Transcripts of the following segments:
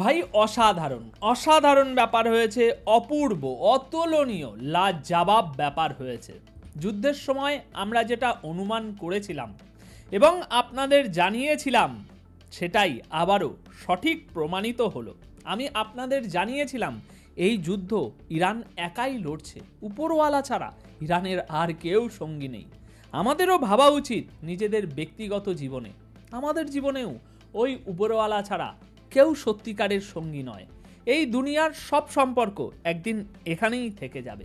ভাই, অসাধারণ। অসাধারণ ব্যাপার হয়েছে, অপূর্ব, অতুলনীয়, লাজবাব ব্যাপার হয়েছে। যুদ্ধের সময় আমরা যেটা অনুমান করেছিলাম এবং আপনাদের জানিয়েছিলাম, সেটাই আবারও সঠিক প্রমাণিত হলো। আমি আপনাদের জানিয়েছিলাম, এই যুদ্ধ ইরান একাই লড়ছে। উপরওয়ালা ছাড়া ইরানের আর কেউ সঙ্গী নেই। আমাদেরও ভাবা উচিত নিজেদের ব্যক্তিগত জীবনে। আমাদের জীবনেও ওই উপরওয়ালা ছাড়া কেউ সত্যিকারের সঙ্গী নয়। এই দুনিয়ার সব সম্পর্ক একদিন এখানেই থেকে যাবে।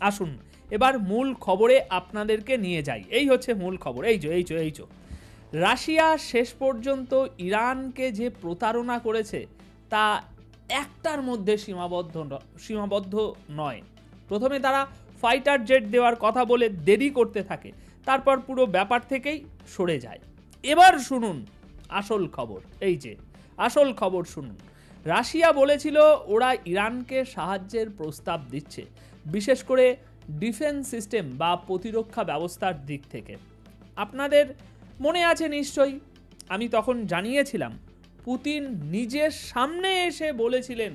আসুন, এবার মূল খবরে আপনাদেরকে নিয়ে যাই। এই হচ্ছে মূল খবর। এই যো এই যো এই যো। রাশিয়া শেষ পর্যন্ত ইরানকে যে প্রতারণা করেছে, তা একটার মধ্যে সীমাবদ্ধ সীমাবদ্ধ নয়। প্রথমে তারা ফাইটার জেট দেওয়ার কথা বলে দেরি করতে থাকে। তারপর পুরো ব্যাপার থেকেই সরে যায়। এবার শুনুন আসল খবর। এই যে আসল খবর শুনুন। রাশিয়া বলেছিল, ওরা ইরানকে সাহায্যের প্রস্তাব দিচ্ছে, বিশেষ করে ডিফেন্স সিস্টেম বা প্রতিরক্ষা ব্যবস্থার দিক থেকে। আপনাদের মনে আছে নিশ্চয়ই, আমি তখন জানিয়েছিলাম, পুতিন নিজের সামনে এসে বলেছিলেন,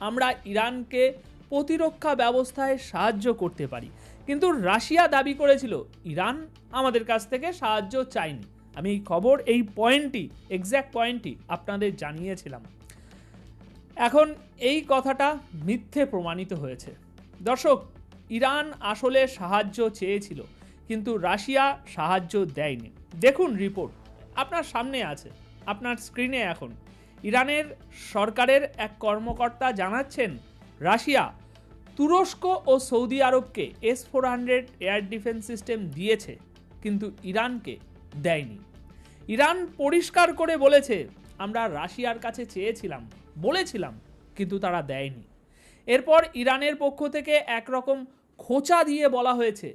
আমরা ইরানকে প্রতিরক্ষা ব্যবস্থায় সাহায্য করতে পারি। কিন্তু রাশিয়া দাবি করেছিল, ইরান আমাদের কাছ থেকে সাহায্য চায়নি। আমি এই খবর এই পয়েন্টটি এক্স্যাক্ট পয়েন্টটি আপনাদের জানিয়েছিলাম। এখন এই কথাটা মিথ্যে প্রমাণিত হয়েছে। দর্শক, ইরান আসলে সাহায্য চেয়েছিল, কিন্তু রাশিয়া সাহায্য দেয়নি। দেখুন রিপোর্ট আপনার সামনে আছে, আপনার স্ক্রিনে এখন। ইরানের সরকারের এক কর্মকর্তা জানাচ্ছেন, রাশিয়া তুরস্ক ও Saudi আরবকে S four hundred air defence system দিয়েছে, কিন্তু ইরানকে দেয়নি। ইরান পরিষ্কার করে বলেছে, আমরা রাশিয়ার কাছে চেয়েছিলাম, বলেছিলাম, কিন্তু তারা দেয়নি। এরপর ইরানের পক্ষ থেকে একরকম খোঁচা দিয়ে বলা হয়েছে,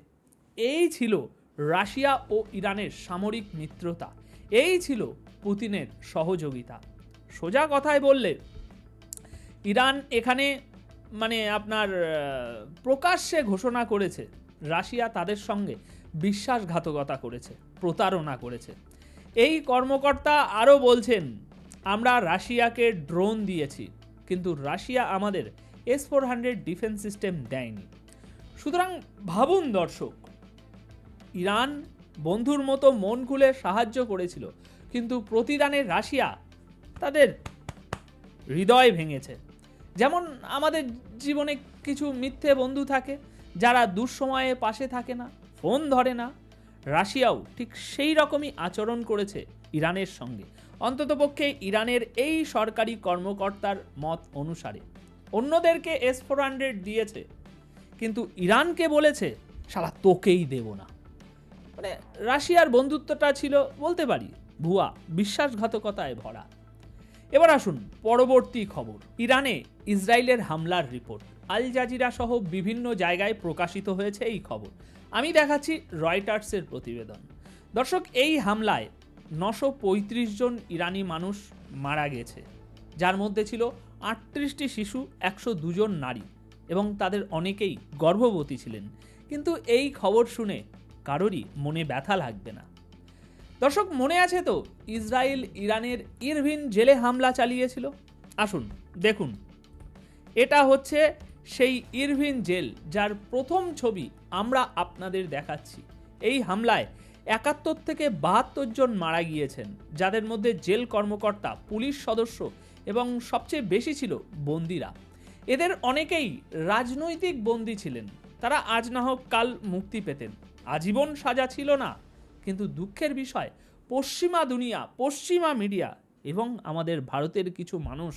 এই ছিল রাশিয়া ও ইরানের সামরিক মিত্রতা, এই ছিল পুতিনের সহযোগিতা। সোজা কথায় বললে, ইরান এখানে মানে আপনার প্রকাশ্যে ঘোষণা করেছে রাশিয়া তাদের সঙ্গে বিশ্বাসঘাতকতা করেছে, প্রতারণা করেছে। এই কর্মকর্তা আরও বলছেন, আমরা রাশিয়াকে ড্রোন দিয়েছি, কিন্তু রাশিয়া আমাদের S four hundred defence system দেয়নি। সুতরাং ভাবুন দর্শক, ইরান বন্ধুর মতো মন খুলে সাহায্য করেছিল, কিন্তু প্রতিদানে রাশিয়া তাদের হৃদয় ভেঙেছে। যেমন আমাদের জীবনে কিছু মিথ্যে বন্ধু থাকে যারা দুঃসময়ে পাশে থাকে না, ফোন ধরে না, রাশিয়াও ঠিক সেই রকমই আচরণ করেছে ইরানের সঙ্গে। অন্ততপক্ষে ইরানের এই সরকারি কর্মকর্তার মত অনুসারে। অন্যদেরকে এস ফোর হান্ড্রেড দিয়েছে, কিন্তু ইরানকে বলেছে সারা তোকেই দেব না। মানে রাশিয়ার বন্ধুত্বটা ছিল, বলতে পারি, ভুয়া, বিশ্বাসঘাতকতায় ভরা। এবার আসুন, পরবর্তী খবর, ইরানে ইসরায়েলের হামলার রিপোর্ট। আল জাজিরা সহ বিভিন্ন জায়গায় প্রকাশিত হয়েছে এই খবর। আমি দেখাচ্ছি রয়টার্সের প্রতিবেদন। দর্শক, এই হামলায় নশো জন ইরানি মানুষ মারা গেছে, যার মধ্যে ছিল আটত্রিশটি শিশু, একশো দুজন নারী এবং তাদের অনেকেই গর্ভবতী ছিলেন। কিন্তু এই খবর শুনে কারোরই মনে ব্যথা লাগবে না। দর্শক, মনে আছে তো ইসরায়েল ইরানের ইরভিন জেলে হামলা চালিয়েছিল? আসুন, দেখুন। এটা হচ্ছে সেই ইরভিন জেল, যার প্রথম ছবি আমরা আপনাদের দেখাচ্ছি। এই হামলায় একাত্তর থেকে বাহাত্তর জন মারা গিয়েছেন, যাদের মধ্যে জেল কর্মকর্তা, পুলিশ সদস্য এবং সবচেয়ে বেশি ছিল বন্দিরা। এদের অনেকেই রাজনৈতিক বন্দী ছিলেন। তারা আজ না হোক কাল মুক্তি পেতেন। আজীবন সাজা ছিল না, কিন্তু দুঃখের বিষয়, পশ্চিমা দুনিয়া, পশ্চিমা মিডিয়া এবং আমাদের ভারতের কিছু মানুষ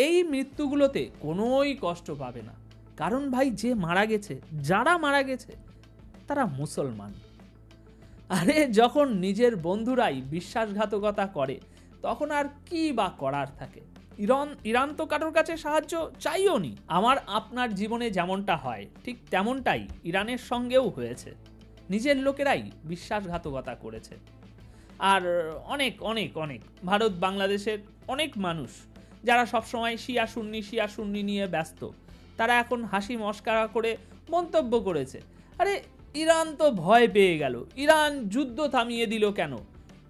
এই মৃত্যুগুলোতে কোনোই কষ্ট পাবে না। কারণ ভাই, যে মারা গেছে, যারা মারা গেছে, তারা মুসলমান। আরে, যখন নিজের বন্ধুরাই বিশ্বাসঘাতকতা করে, তখন আর কি বা করার থাকে? ইরান ইরান তো কারোর কাছে সাহায্য চাইও নি। আমার আপনার জীবনে যেমনটা হয়, ঠিক তেমনটাই ইরানের সঙ্গেও হয়েছে। নিজের লোকেরাই বিশ্বাসঘাতকতা করেছে। আর অনেক অনেক অনেক ভারত বাংলাদেশের অনেক মানুষ যারা সবসময় শিয়া সুন্নি শিয়া সুন্নি নিয়ে ব্যস্ত। তারা এখন হাসি মস্কারা করে মন্তব্য করেছে। আরে ইরান তো ভয় পেয়ে গেল। ইরান যুদ্ধ থামিয়ে দিল কেন?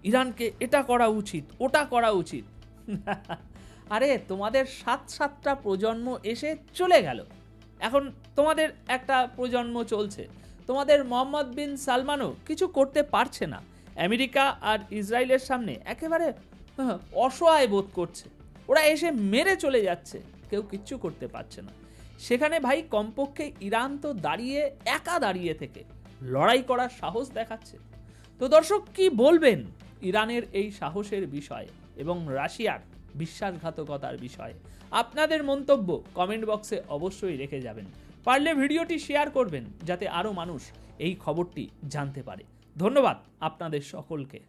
ইরানকে এটা করা উচিত ওটা করা উচিত। আরে তোমাদের সাত সাতটা প্রজন্ম এসে চলে গেল। এখন তোমাদের একটা প্রজন্ম চলছে। তোমাদের মোহাম্মদ বিন সালমানও কিছু করতে পারছে না। আমেরিকা আর ইসরায়েলের সামনে একেবারে হ্যাঁ, অসহায় বোধ করছে। ওরা এসে মেরে চলে যাচ্ছে। কেউ কিচ্ছু করতে পারছে না। সেখানে ভাই কমপক্ষে ইরান তো দাঁড়িয়ে, একা দাঁড়িয়ে থেকে লড়াই করার সাহস দেখাচ্ছে। তো দর্শক, কি বলবেন ইরানের এই সাহসের বিষয়ে এবং রাশিয়ার বিশ্বাসঘাতকতার বিষয়ে? আপনাদের মন্তব্য কমেন্ট বক্সে অবশ্যই রেখে যাবেন। পারলে ভিডিওটি শেয়ার করবেন, যাতে আরও মানুষ এই খবরটি জানতে পারে। ধন্যবাদ আপনাদের সকলকে।